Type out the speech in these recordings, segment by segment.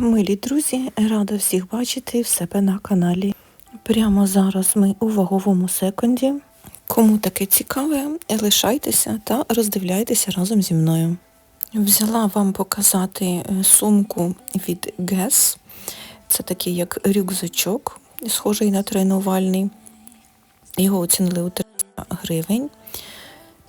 Милі друзі, рада всіх бачити в себе на каналі. Прямо зараз ми у ваговому секунді. Кому таке цікаве, лишайтеся та роздивляйтеся разом зі мною. Взяла вам показати е, сумку від Guess. Це такий як рюкзачок, схожий на тренувальний. Його оцінили у 300 гривень.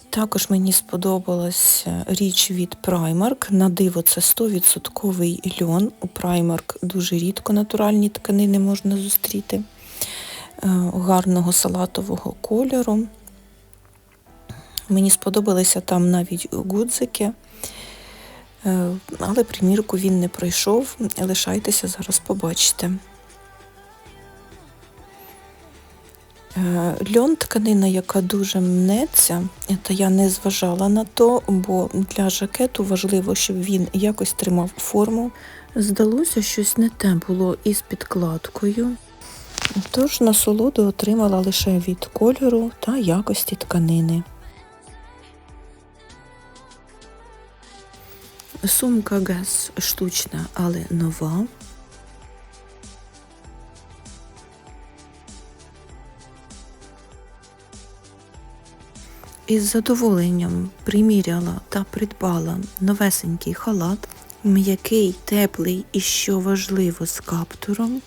Також мені сподобалась річ від Primark. На диво це 100% льон. У Primark дуже рідко натуральні тканини можна зустріти. Е, Гарного салатового кольору. Мені сподобалися там навіть гудзики, Е, але примірку він не пройшов. Лишайтеся, зараз побачите. Льон тканина, яка дуже мнеться, та я не зважала на то, бо для жакету важливо, щоб він якось тримав форму. Здалося, щось не те було із підкладкою. Тож насолоду отримала лише від кольору та якості тканини. Сумка Гес штучна, але нова. Із задоволенням приміряла та придбала новесенький халат, м'який, теплий і, що важливо, з каптуром.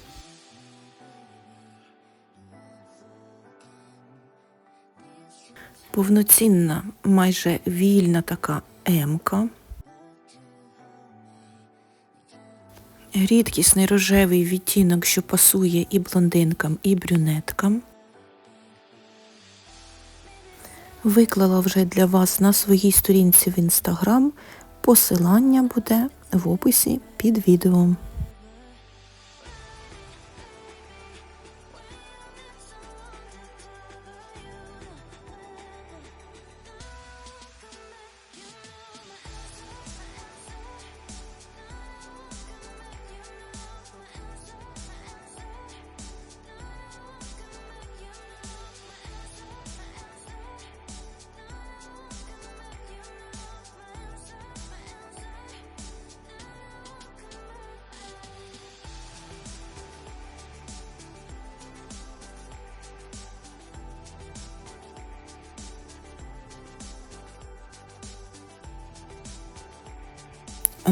Повноцінна, майже вільна така емка. Рідкісний рожевий відтінок, що пасує і блондинкам, і брюнеткам. Виклала вже для вас на своїй сторінці в інстаграм. Посилання буде в описі під відео.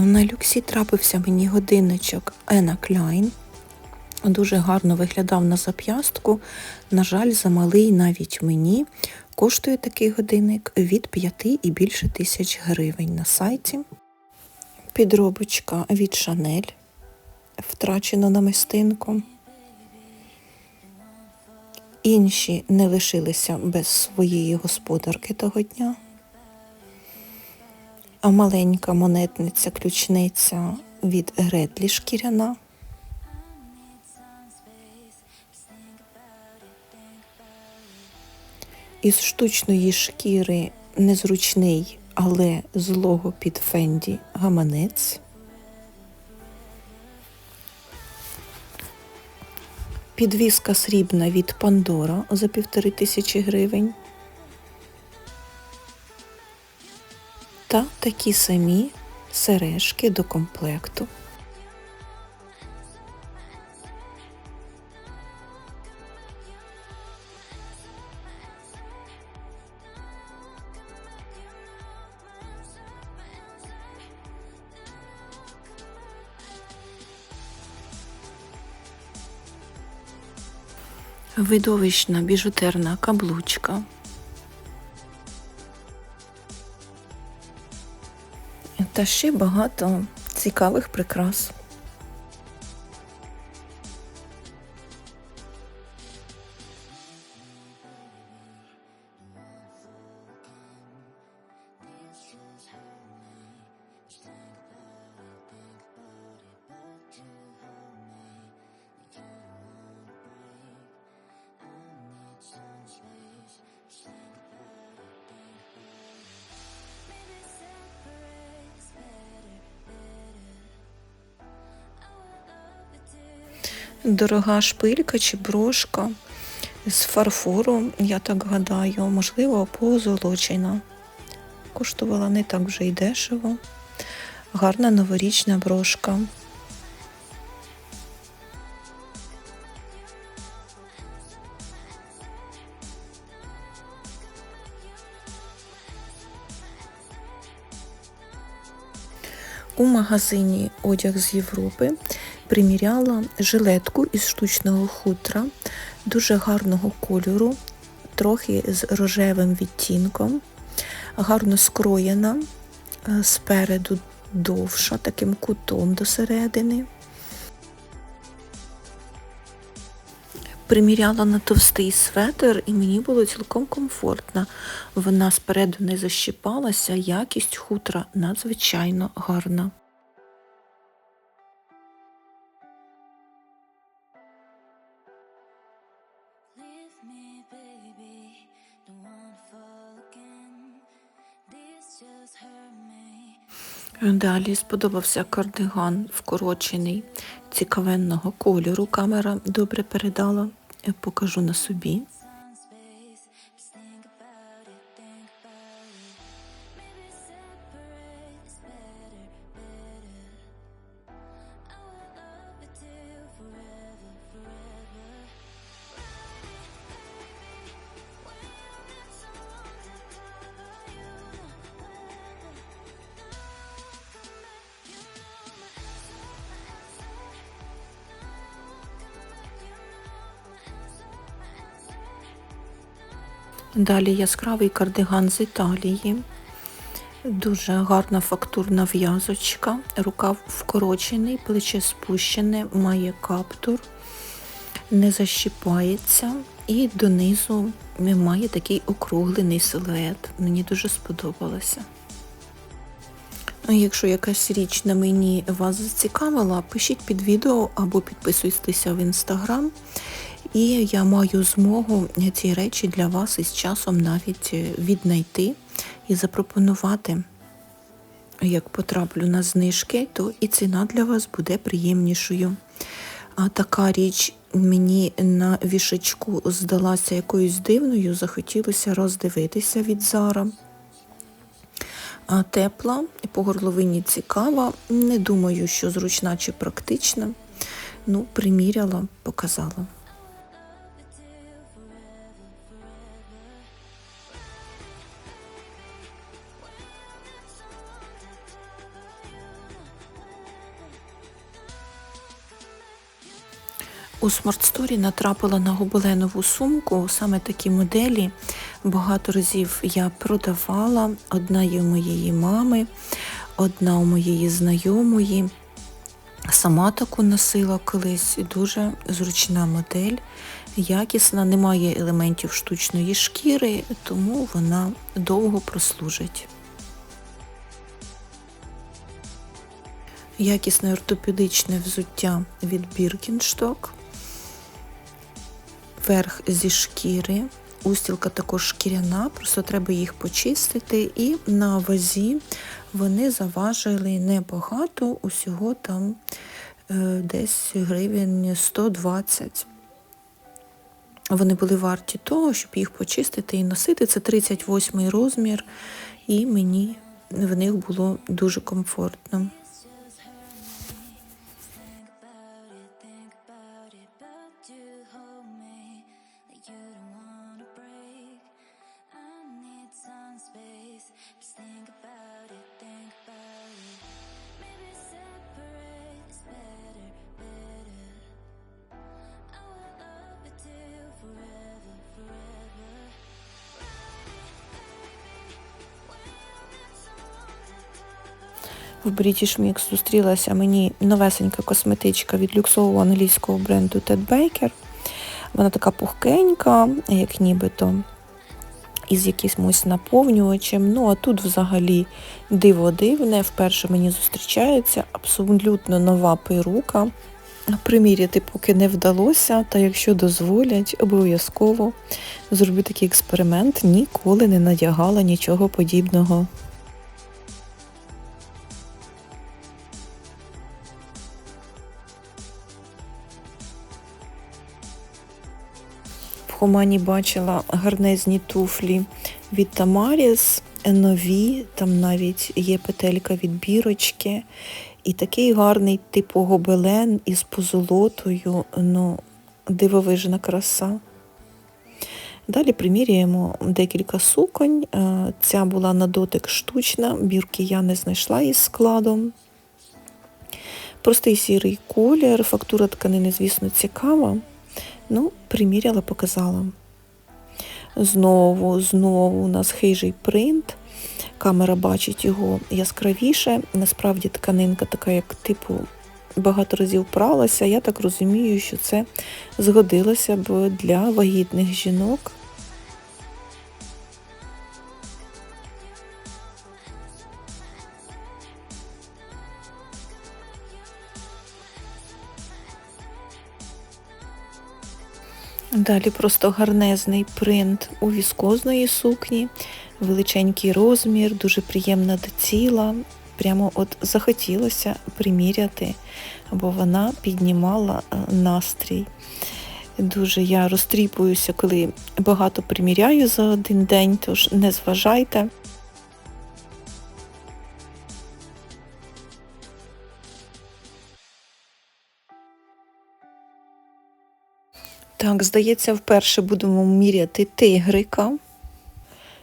На люксі трапився мені годинничок Ена Кляйн. Дуже гарно виглядав на зап'ястку. На жаль, замалий навіть мені. Коштує такий годинник від 5 і більше тисяч гривень на сайті. Підробочка від Шанель. Втрачено на мистинку. Інші не лишилися без своєї господарки того дня. А маленька монетниця ключниця від Гредлі шкіряна. Із штучної шкіри незручний, але злого під фенді гаманець. Підвіска срібна від Пандора за півтори тисячі гривень. Та такі самі сережки до комплекту. Видовищна біжутерна каблучка та ще багато цікавих прикрас. дорога шпилька чи брошка з фарфору, я так гадаю, можливо, позолочена. Коштувала не так вже й дешево. Гарна новорічна брошка. У магазині одяг з Європи приміряла жилетку із штучного хутра, дуже гарного кольору, трохи з рожевим відтінком, гарно скроєна, е, спереду довша, таким кутом до середини. Приміряла на товстий светр і мені було цілком комфортно. Вона спереду не защіпалася, якість хутра надзвичайно гарна. Далі сподобався кардиган вкорочений цікавенного кольору. Камера добре передала. Я покажу на собі. Далі яскравий кардиган з Італії. Дуже гарна фактурна в'язочка, рукав вкорочений, плече спущене, має каптур, не защіпається і донизу має такий округлений силует. Мені дуже сподобалося. Якщо якась річ на мені вас зацікавила, пишіть під відео або підписуйтеся в інстаграм. І я маю змогу ці речі для вас із часом навіть е, віднайти і запропонувати. Як потраплю на знижки, то і ціна для вас буде приємнішою. А така річ мені на вішечку здалася якоюсь дивною, захотілося роздивитися від Зара. А тепла по горловині цікава. Не думаю, що зручна чи практична. Ну, приміряла, показала. У смартсторі натрапила на гобеленову сумку, саме такі моделі. Багато разів я продавала. Одна є у моєї мами, одна у моєї знайомої. Сама таку носила колись дуже зручна модель, якісна, немає елементів штучної шкіри, тому вона довго прослужить. Якісне ортопедичне взуття від Birkenstock. Верх зі шкіри. Устілка також шкіряна, просто треба їх почистити. І на вазі вони заважили небагато, усього там е, десь гривень 120. Вони були варті того, щоб їх почистити і носити. Це 38 розмір, і мені в них було дуже комфортно. В British Mix зустрілася мені новесенька косметичка від люксового англійського бренду Ted Baker. Вона така пухкенька, як нібито, із якимось наповнювачем. Ну, а тут взагалі диво дивне. Вперше мені зустрічається абсолютно нова перука. Приміряти поки не вдалося, та якщо дозволять, обов'язково зроблю такий експеримент. Ніколи не надягала нічого подібного. Хомані бачила гарнезні туфлі від Тамаріс, нові, там навіть є петелька від бірочки. І такий гарний типу гобелен із позолотою, ну, дивовижна краса. Далі приміряємо декілька суконь. Е, Ця була на дотик штучна, бірки я не знайшла із складом. Простий сірий колір, фактура тканини, звісно, цікава. Ну, приміряла, показала. Знову, знову у нас хижий принт. Камера бачить його яскравіше. Насправді тканинка така, як типу, багато разів пралася. Я так розумію, що це згодилося б для вагітних жінок. Далі просто гарнезний принт у віскозної сукні, величенький розмір, дуже приємна до тіла. Прямо от захотілося приміряти, бо вона піднімала е, настрій. Дуже я розтріпуюся, коли багато приміряю за один день, тож не зважайте. Так, здається, вперше будемо міряти тигрика.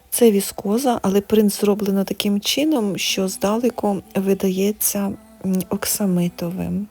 Це віскоза, але принт зроблено таким чином, що здалеку видається оксамитовим.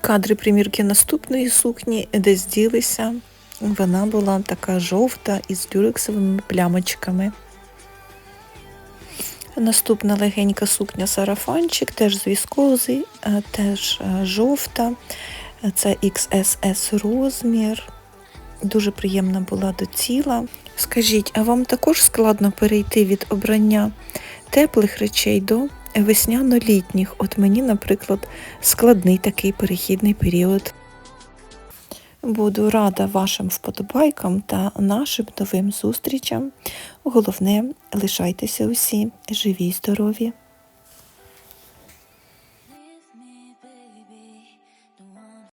Кадри примірки наступної сукні десь ділися. Вона була така жовта із люрексовими плямочками. Наступна легенька сукня сарафанчик, теж з віскози, е, теж е, жовта. Це XSS розмір. Дуже приємна була до тіла. Скажіть, а вам також складно перейти від обрання теплих речей до весняно-літніх? От мені, наприклад, складний такий перехідний період. Буду рада вашим вподобайкам та нашим новим зустрічам. Головне, лишайтеся усі живі й здорові.